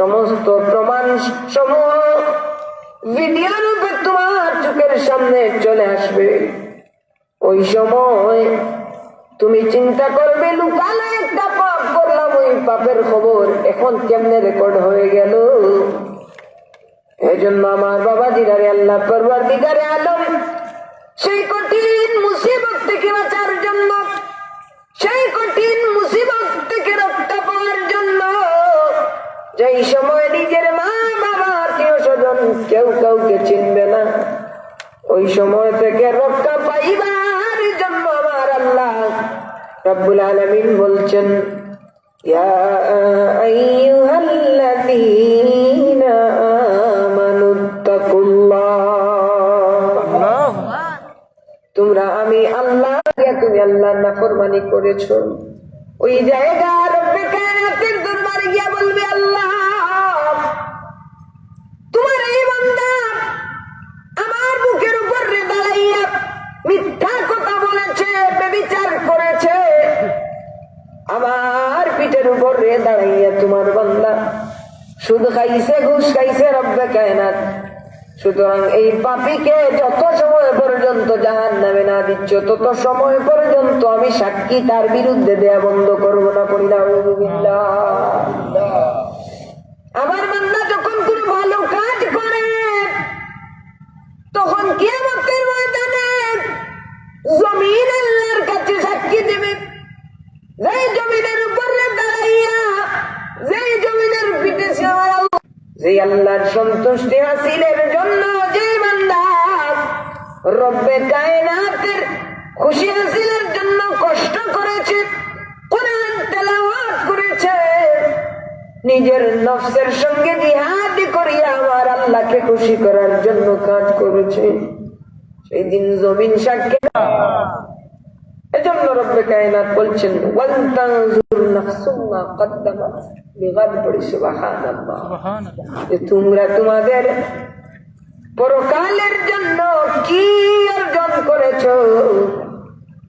সমস্ত প্রমাণ সমূহ ভিডিও রূপে তোমার চোখের সামনে চলে আসবে। ওই সময় তুমি চিন্তা করবে, লুকালে একটা পাপ করলাম, ওই পাপের খবর এখন কেমনে রেকর্ড হয়ে গেল? এই জন্য আমার বাবা দিদারে আল্লাহ করবার দিদারে আলম, সেই কঠিন মুসিবত থেকে বাঁচার জন্য, সেই কঠিন মুসিবত থেকে যেই সময় নিজের মা বাবা আত্মীয় স্বজন কেউ কাউকে চিনবে না, ওই সময় থেকে রক্ষা পাইবার জন্য আমার আল্লাহ রব্বুল আলমিন বলছেন তোমরা আমি আল্লাহ, তুমি আল্লাহ না নাফরমানি করেছ। ওই জায়গা মিথ্যা কথা বলেছে, বেবিচার করেছে। আমার পিঠের উপর রে দাঁড়াইয়া তোমার বান্দা। সুদ খাইছে, ঘুষ খাইছে রব্বে কায়নাত। সুতরাং এই পাপিকে যত সময় পর্যন্ত জাহান নামে না দিচ্ছ, তত সময় পর্যন্ত আমি সাক্ষী তার বিরুদ্ধে দেয়া বন্ধ করব না করি না আমার বান্দা যখন কোন ভালো কাজ করে, তখন কিয়ামতের ময়দানে জমিন কাছে সাক্ষী দেবে যেই জমিনের উপরে দাঁড়াইয়া জমিনের পিঠে যে আল্লাহর সন্তুষ্টি হাসিলের জন্য যে বান্দা রব্বে কায়নাতের খুশি হাসিলের জন্য কষ্ট করেছে, কোরআন তেলাওয়াত করেছে, নিজের নফসের সঙ্গে জিহাদি করিয়া আমার আল্লাহকে খুশি করার জন্য কাজ করেছে। সেই দিন জমিন সাক্ষী এজন্য রব্বে কায়নাত বলছেন নাফসুম মা কদ্দামাত লিগাদ পড়ি সুবহানাল্লাহ। যে তোমরা তোমাদের পরকালের জন্য কি অর্জন করেছ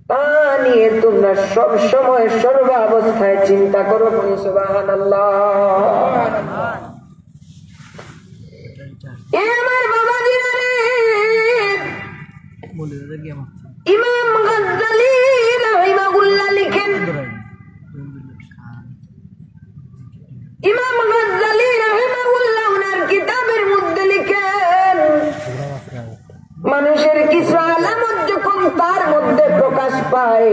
তা নিয়ে তোমরা সব সময় সর্বাবস্থায় চিন্তা করো পড়ি সুবহানাল্লাহ। এ আমার ইমাম গাজ্জালি রাহিমাহুল্লাহ লিখেন। ইমাম গাজ্জালি রাহিমাহুল্লাহ ওনার কিতাবের মধ্যে লিখেন। মানুষের কিছু আলামত যখন তার মধ্যে প্রকাশ পায়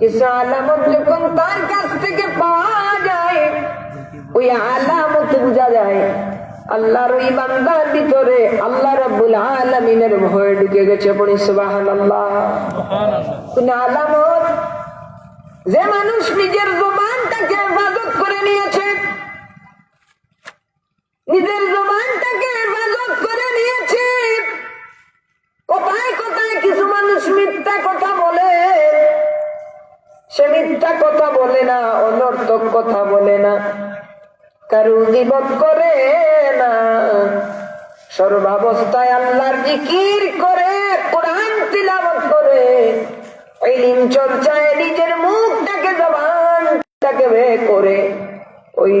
কিছু আলামত যখন তার কাছ থেকে পাওয়া যায় ওই আলামত বোঝা যায়। আল্লাহর ওই বান্দার ভিতরে আল্লাহ রাব্বুল আলামিনের ভয় ঢুকে গেছে, পড়ি সুবহানাল্লাহ। কোন আলামত যে মানুষ নিজের জবানটাকে হেফাজত করে নিয়েছে, নিজের জবানটাকে হেফাজত করে নিয়েছে, কোথায় কোথায় কিছু মানুষ মিথ্যা কথা বলে, সে মিথ্যা কথা বলে না, অনর্থক কথা বলে না। কারু জীবত করে সর্বাবস্থায় আল্লাহর জিকির করে কোরআন তিলাবত করে। ইলিম চর্চায় নিজের মুখটাকে জবানটাকে বে করে। ওই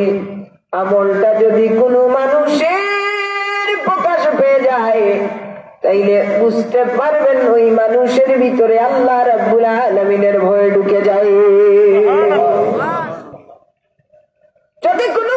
আমলটা যদি কোনো মানুষের প্রকাশ পেয়ে যায় তাইলে বুঝতে পারবেন ওই মানুষের ভিতরে আল্লাহ রাব্বুল আলামিনের ভয় ঢুকে যায়। যদি কোনো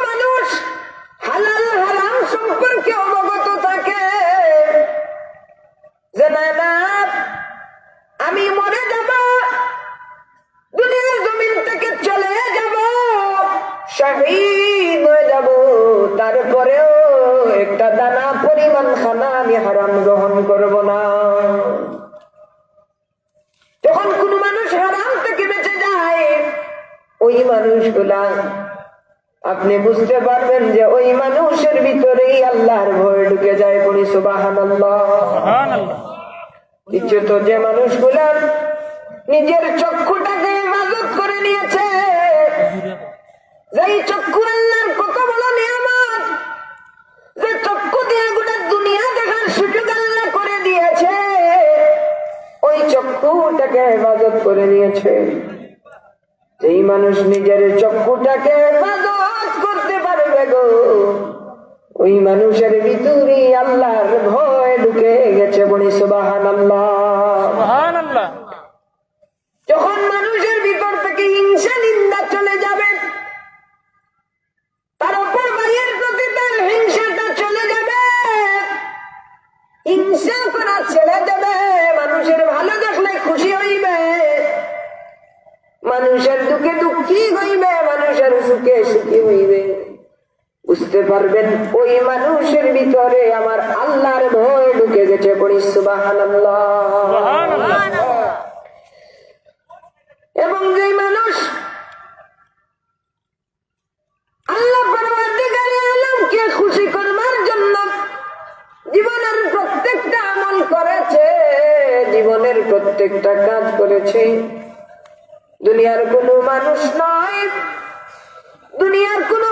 দ্বিতীয়ত যে মানুষগুলা নিজের চক্ষুটাকে হেফাজত করে নিয়েছে। যেই চক্ষু আল্লাহর কত বড় নিয়ামত, যে চক্ষু দিয়ে গোটা দুনিয়া দেখার সুযোগ আল্লাহ করে দিয়েছে, ওই চক্ষুটাকে হেফাজত করে নিয়েছে। যেই মানুষ নিজের চক্ষুটাকে হেফাজত করতে পারবে গো, ওই মানুষের ভিতরে আল্লাহর ভয় বলি সুবাহান যখন মানুষের ভিতর থেকে হিংসা নিন্দা চলে যাবে তার অপর ভাইয়ের প্রতি তার হিংসাটা চলে যাবে। হিংসা করা ছেড়ে যাবে মানুষের ভালো দেখলে খুশি হইবে। মানুষের দুঃখে দুঃখী হইবে মানুষের সুখে সুখী হইবে। বুঝতে পারবেন ওই মানুষের ভিতরে আমার আল্লাহর ভয় ঢুকে গেছে পড়ি সুবাহ সুবহান আল্লাহ এবং যে মানুষ আল্লাহ খুশি করবার জন্য জীবনের প্রত্যেকটা আমল করেছে, জীবনের প্রত্যেকটা কাজ করেছে। দুনিয়ার কোনো মানুষ নয়, দুনিয়ার কোনো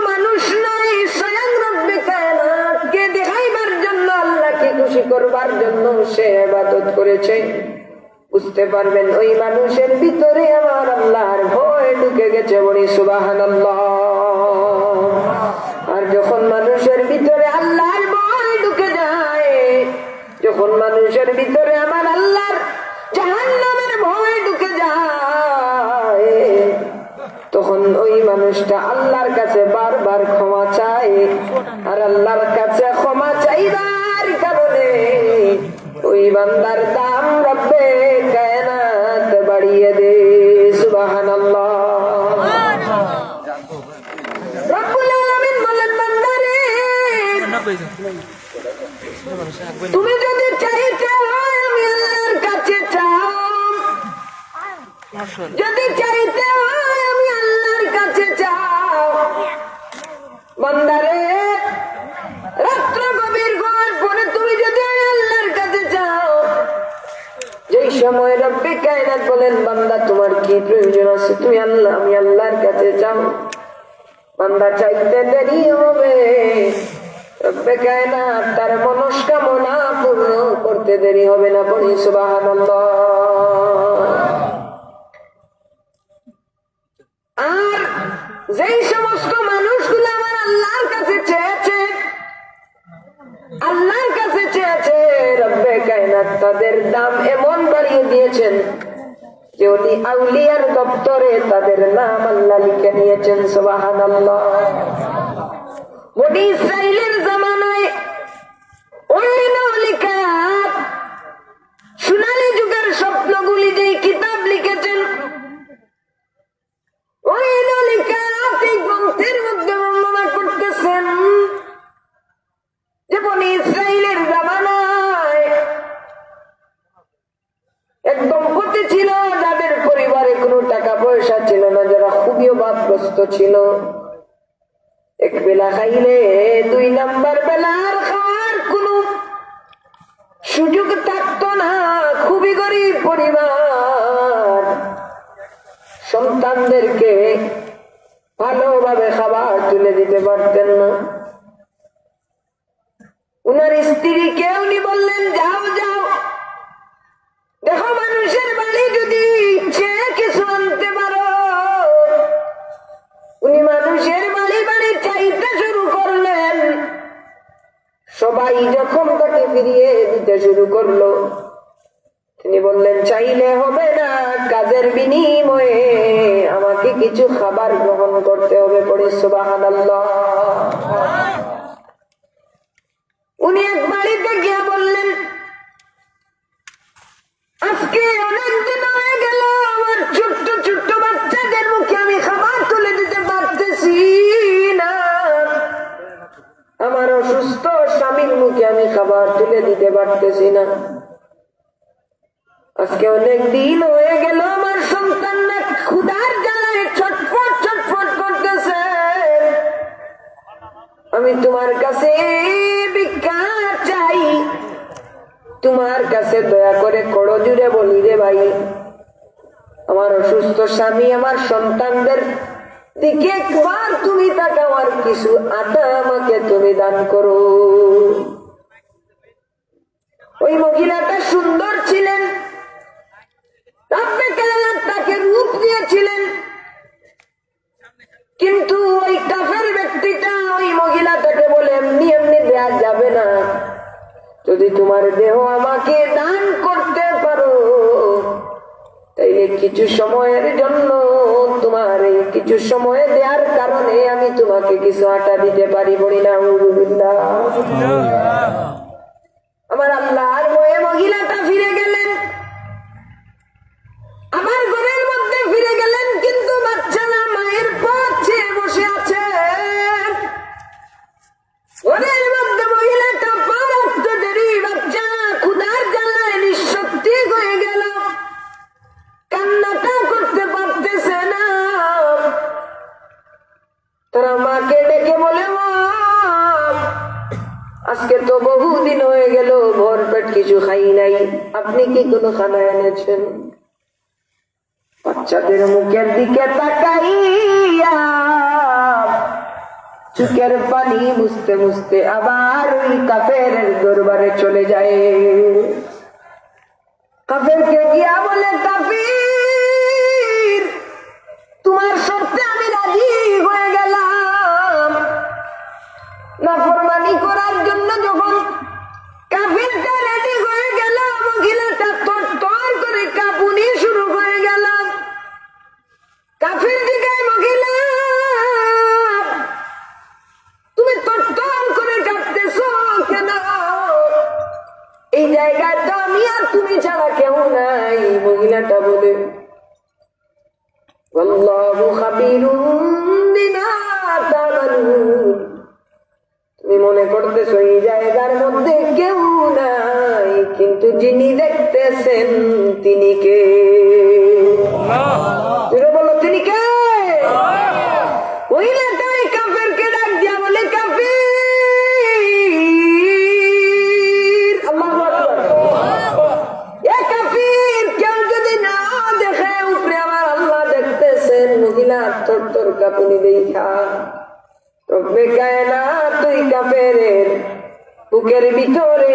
খুশি করবার জন্য সে ইবাদত করেছে। বুঝতে পারবেন, ওই মানুষের ভিতরে আমার আল্লাহর ভয় ঢুকে গেছে বলি সুবাহান আর যখন মানুষের ভিতরে আল্লাহর ভয় ঢুকে যায়, যখন মানুষের ভিতরে আমার আল্লাহর জাহান্নামের ভয় ঢুকে যায়, তখন ওই মানুষটা আল্লাহর কাছে বারবার ক্ষমা চায়, আর আল্লাহর কাছে ওই বান্দার দাম রব্বে কায়নাত বাড়িয়ে দে সুবাহান রব্বুল আলামিন বলেন বান্দারে তুমি যদি চাইতে যদি চাইতে আমি আল্লাহর কাছে চাও বান্দারে প্রয়োজন আছে তুমি আল্লাহ আমি আল্লাহর কাছে চাও বান্দা চাইতে দেরি হবে তার মনস্কামনা পূর্ণ করতে দেরি হবে না পড়ি সুবহানাল্লাহ আর যেই সমস্ত মানুষগুলো আমার আল্লাহর কাছে চেয়েছে আল্লাহর কাছে চেয়েছে, রব্বে কায়নাত তাদের দাম এমন বাড়িয়ে দিয়েছেন। যে উনি আউলিয়ার দপ্তরে তাদের নাম আল্লাহ লিখে নিয়েছেন সোবাহান ইসরায়েলের জামানায় ওই লেখা সোনালী যুগের স্বপ্নগুলি যে কিতাব লিখেছেন, ওই নলিকা এই গ্রন্থের মধ্যে বর্ণনা করতেছেন যে বনি ইসরায়েলের জামানায় এক দম্পতি ছিল যাদের পরিবারে কোনো টাকা পয়সা ছিল না যারা খুবই অভাবগ্রস্ত ছিল। এক বেলা খাইলে দুই নাম্বার করল। তিনি বললেন, চাইলে হবে না, কাজের বিনিময়ে আমাকে কিছু খাবার গ্রহণ করতে হবে পরে সুবাহ উনি দিতে পারতেছি না। আজকে অনেক দিন হয়ে গেল, আমার সন্তান না ক্ষুধার জ্বালায় ছটফট ছটফট করতেছে। আমি তোমার কাছে চাই। তোমার কাছে দয়া করে করো জুড়ে বলি রে ভাই, আমার অসুস্থ স্বামী, আমার সন্তানদের দিকে একবার তুমি তাকে আমার কিছু আটা আমাকে তুমি দান করো। ওই মহিলাটা সুন্দর ছিলেন। তাকে রূপ দিয়েছিলেন। কিন্তু ওই কাফের ব্যক্তিটা ওই মহিলাটাকে বলে, এমনি এমনি দেয়া যাবে না। যদি তোমার দেহ আমাকে দান করতে পারো, তাইলে কিছু সময়ের জন্য তোমার এই কিছু সময় দেওয়ার কারণে আমি তোমাকে কিছু আটা দিতে পারি বলি না আমার আল্লাহ বাচ্চাদের মুখের দিকে তাকাইয়া চুকের পানি মুছতে মুছতে আবার ওই কাফের দরবারে চলে যায়। কাফেরকে গিয়া বলে, কাফির, তোমার সত্যি আমি রাজি হয়ে গেলাম। না নাই মহিলাটা বলে والله خبير Servitore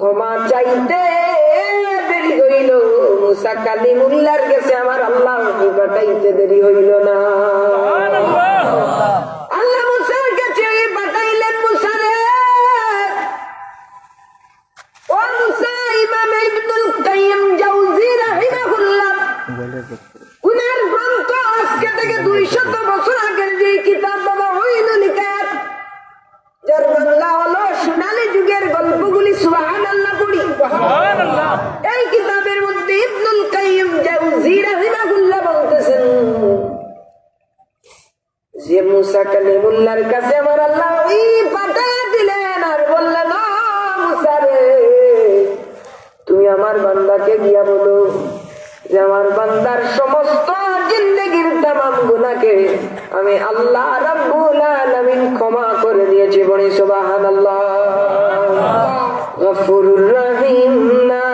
ক্ষমা চাইতে দেরি হইল। মুসা কালিমুল্লার কাছে আমার আল্লাহ পাঠাইতে দেরি হইল না? কালিমুল্লাহর কাছে আমার আল্লাহ ওই পাঠিয়ে দিলেন আর বললেন তুমি আমার বান্দাকে গিয়া বলো যে আমার বান্দার সমস্ত জিন্দগির তামাম গুনাকে আমি আল্লাহ রাব্বুল আলামিন ক্ষমা করে দিয়েছি বলি সুবহানাল্লাহ। গফুরুর রহিম না।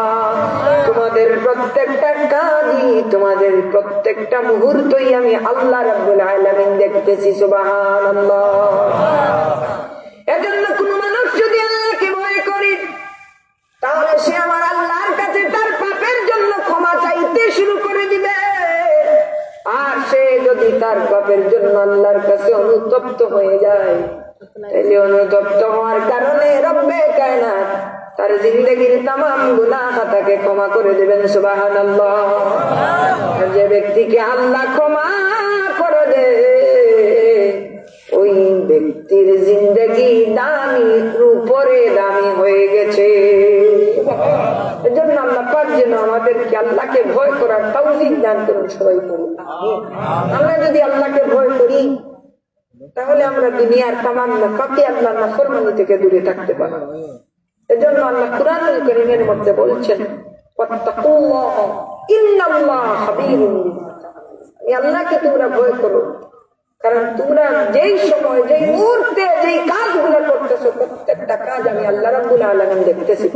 তাহলে সে আমার আল্লাহর কাছে তার পাপের জন্য ক্ষমা চাইতে শুরু করে দিবে। আর সে যদি তার পাপের জন্য আল্লাহর কাছে অনুতপ্ত হয়ে যায়, তাহলে অনুতপ্ত হওয়ার কারণে রব্বে কায়নাত তার জিন্দগির তাম গুনাহ খাতাকে ক্ষমা করে দেবেন সুবাহান যে ব্যক্তিকে আল্লাহ ক্ষমা করে দে, ওই ব্যক্তির জিন্দগি দামি উপরে দামি হয়ে গেছে। এজন্য আল্লাহ পাক যেন আমাদেরকে আল্লাহকে ভয় করার তৌফিক দান করুন সবাই করি আমরা যদি আল্লাহকে ভয় করি, তাহলে আমরা দুনিয়ার তামাম কাকে আল্লাহ নাফরমানি থেকে দূরে থাকতে পারব। এজন্য আল্লাহ কুরআনুল কারীমের মধ্যে বলছেন, ওয়াত্তাকুল্লাহ, ইন্নাল্লাহ খাবীরুম বিমা আল্লাহকে তোমরা ভয় করো, কারণ তোমরা যেই সময়, যেই মুহূর্তে, যেই কাজগুলো করতেছো, প্রত্যেকটা কাজ আমি আল্লাহ রাব্বুল আলামিন দেখতেছি